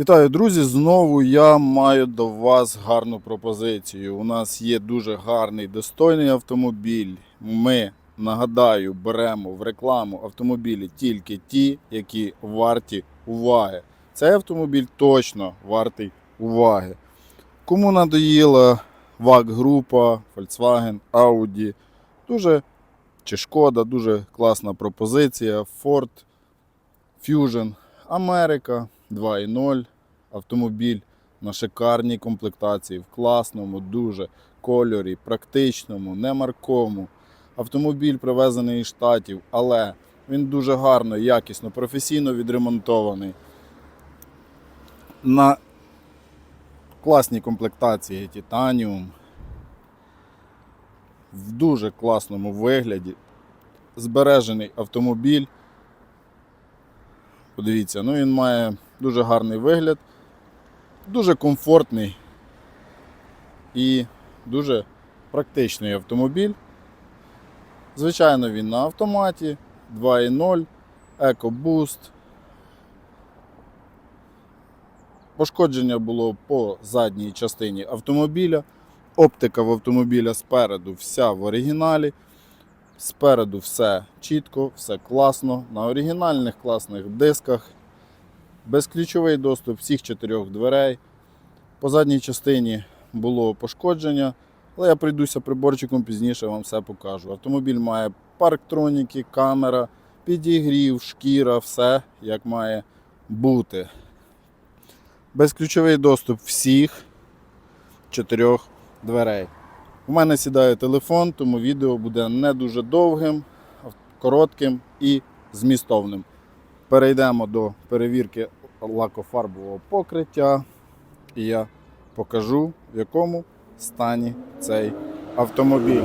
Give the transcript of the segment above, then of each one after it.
Вітаю, друзі! Знову я маю до вас гарну пропозицію. У нас є дуже гарний достойний автомобіль. Ми нагадаю, беремо в рекламу автомобілі тільки ті, які варті уваги. Цей автомобіль точно вартий уваги. Кому надоїла ВАГ група, Volkswagen, Audi, дуже чи шкода, дуже класна пропозиція. Ford Fusion Америка 2.0 автомобіль на шикарній комплектації, в класному, дуже кольорі, практичному, не марковому. Автомобіль привезений із Штатів, але він дуже гарно, якісно, професійно відремонтований. На класній комплектації Титаніум. В дуже класному вигляді. Збережений автомобіль. Подивіться, ну він має дуже гарний вигляд, дуже комфортний і дуже практичний автомобіль. Звичайно, він на автоматі 2.0, EcoBoost. Пошкодження було по задній частині автомобіля. Оптика в автомобіля спереду вся в оригіналі. Спереду все чітко, все класно. На оригінальних класних дисках. Безключовий доступ всіх чотирьох дверей. По задній частині було пошкодження, але я прийдуся приборчиком пізніше вам все покажу. Автомобіль має парктроніки, камера, підігрів, шкіра, все як має бути. Безключовий доступ всіх чотирьох дверей. У мене сідає телефон, тому відео буде не дуже довгим, коротким і змістовним. Перейдемо до перевірки лакофарбового покриття. І я покажу, в якому стані цей автомобіль.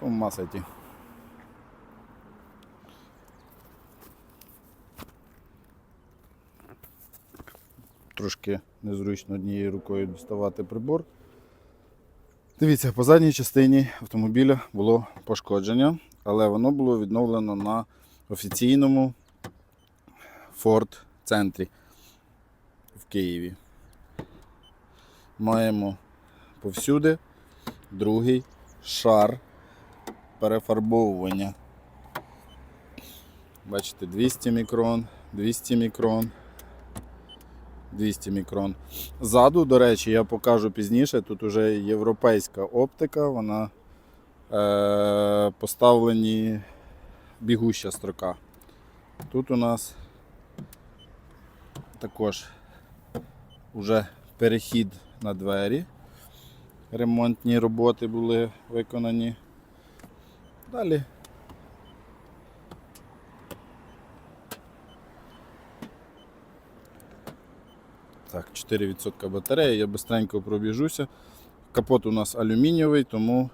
Ума сойти. Трошки незручно однією рукою діставати прибор. Дивіться, по задній частині автомобіля було пошкодження, але воно було відновлено на офіційному Ford центрі в Києві. Маємо повсюди другий шар перефарбовування. Бачите, 200 мікрон, 200 мікрон. 200 мікрон. Ззаду, до речі, я покажу пізніше. Тут вже європейська оптика, вона е, поставлені бігуща строка. Тут у нас також вже перехід на двері. Ремонтні роботи були виконані. Далі Так, 4% батареї, я быстренько пробіжуся. Капот у нас алюмінієвий, тому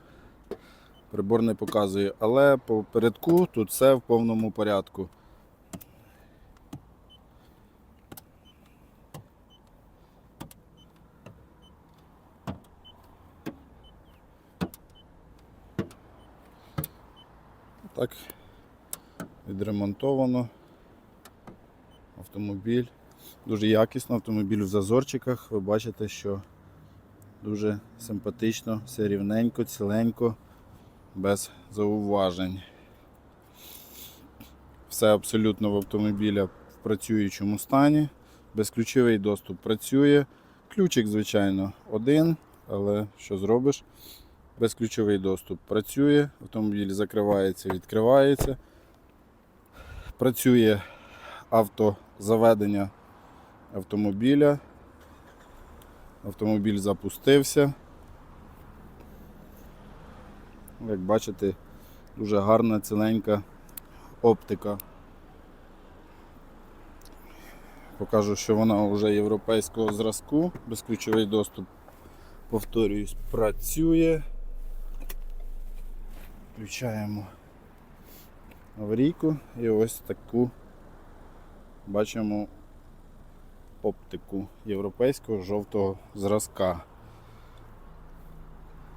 прибор не показує. Але по передку тут все в повному порядку. Так, відремонтовано автомобіль. Дуже якісно, автомобіль в зазорчиках. Ви бачите, що дуже симпатично, все рівненько, ціленько, без зауважень. Все абсолютно в автомобіля в працюючому стані. Безключовий доступ працює. Ключик, звичайно, один, але що зробиш? Безключовий доступ працює, автомобіль закривається, відкривається. Працює автозаведення автомобіля. Автомобіль запустився. Як бачите, дуже гарна ціленька оптика. Покажу, що вона вже європейського зразку, безключовий доступ, повторююсь, працює. Включаємо аварійку і ось таку бачимо оптику європейського жовтого зразка.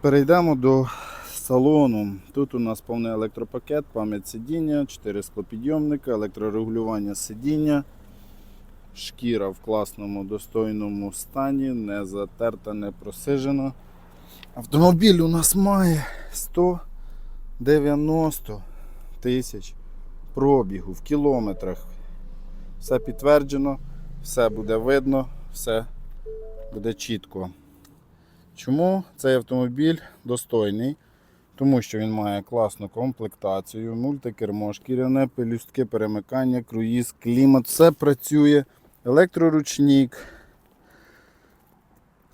Перейдемо до салону. Тут у нас повний електропакет, пам'ять сидіння, 4 склопідйомника, електрорегулювання сидіння. Шкіра в класному, достойному стані, не затерта, не просижена. Автомобіль у нас має 190 тисяч пробігу в кілометрах. Все підтверджено, все буде видно, все буде чітко. Чому цей автомобіль достойний? Тому що він має класну комплектацію, мультикермо, шкіряне пелюстки, перемикання, круїз, клімат, все працює, електроручник,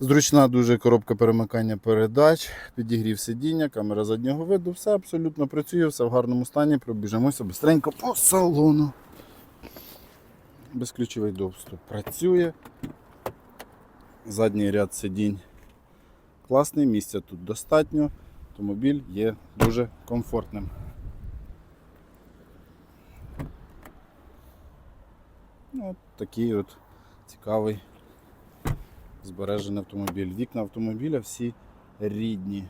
зручна дуже коробка перемикання передач, підігрів сидіння, камера заднього виду, все абсолютно працює, все в гарному стані. Пробіжимося быстренько по салону. Безключовий доступ працює. Задній ряд сидінь класний, місця тут достатньо. Автомобіль є дуже комфортним. Ну, От такий от цікавий збережений автомобіль. Вікна автомобіля всі рідні.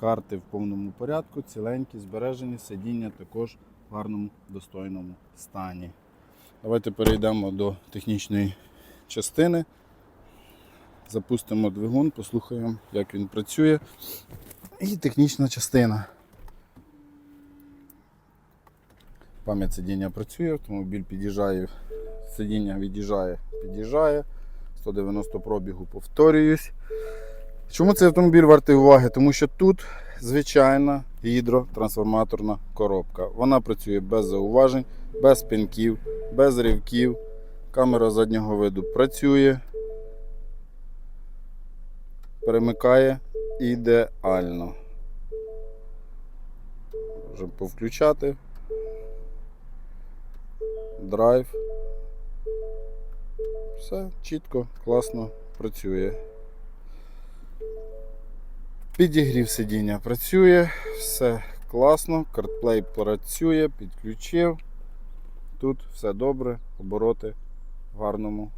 Карти в повному порядку, ціленькі, збережені, сидіння також в гарному достойному стані. Давайте перейдемо до технічної частини. Запустимо двигун, послухаємо, як він працює. І технічна частина. Пам'ять сидіння працює, автомобіль під'їжджає, сидіння від'їжджає, під'їжджає. 190 пробігу, повторююсь. Чому цей автомобіль вартий уваги? Тому що тут звичайна гідротрансформаторна коробка. Вона працює без зауважень, без пінків, без ривків. Камера заднього виду працює перемикає ідеально. Можемо повключати. Драйв. Все чітко, класно працює. Підігрів сидіння працює, все класно, картплей працює, підключив. Тут все добре, обороти в гарному,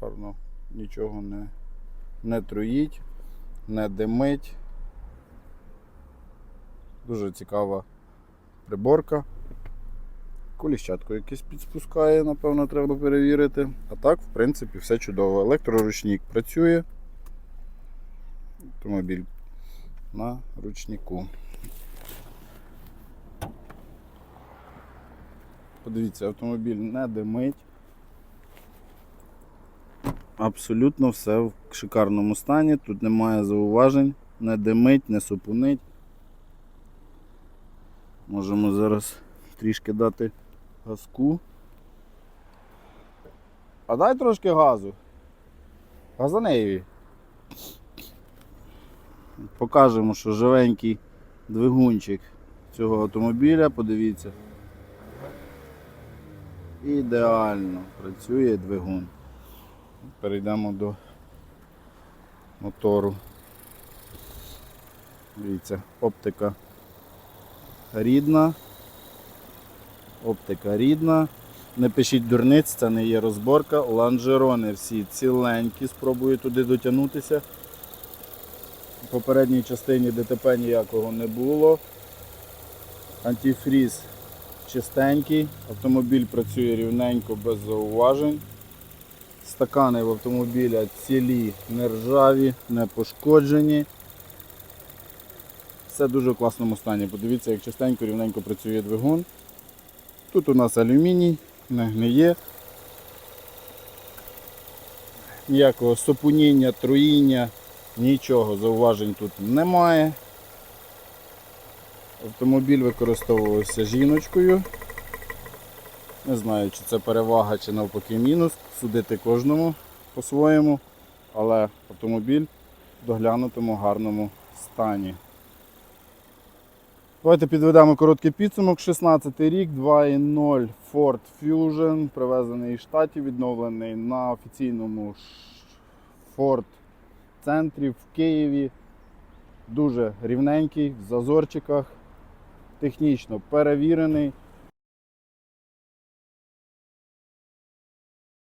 гарно, нічого не не труїть, не димить. Дуже цікава приборка. Коліщатку якесь підспускає, напевно, треба перевірити. А так, в принципі, все чудово. Електроручник працює. Автомобіль на ручнику. Подивіться, автомобіль не димить. Абсолютно все в шикарному стані, тут немає зауважень, не димить, не супунить. Можемо зараз трішки дати газку. А дай трошки газу. Газанеєві. Покажемо, що живенький двигунчик цього автомобіля, подивіться. Ідеально працює двигун. Перейдемо до мотору. Дивіться, оптика рідна. Оптика рідна. Не пишіть дурниць, це не є розборка. Ланжерони всі ціленькі, спробую туди дотягнутися. В попередній частині ДТП ніякого не було. Антифріз чистенький, автомобіль працює рівненько, без зауважень. Стакани в автомобіля цілі, не ржаві, не пошкоджені. Все дуже в класному стані. Подивіться, як частенько, рівненько працює двигун. Тут у нас алюміній, не гниє. Ніякого сопуніння, труїння, нічого зауважень тут немає. Автомобіль використовувався жіночкою. Не знаю, чи це перевага, чи навпаки мінус. Судити кожному по-своєму, але автомобіль в доглянутому гарному стані. Давайте підведемо короткий підсумок. 16 рік, 2.0 Ford Fusion, привезений із штатів, відновлений на офіційному Ford центрі в Києві. Дуже рівненький, в зазорчиках, технічно перевірений.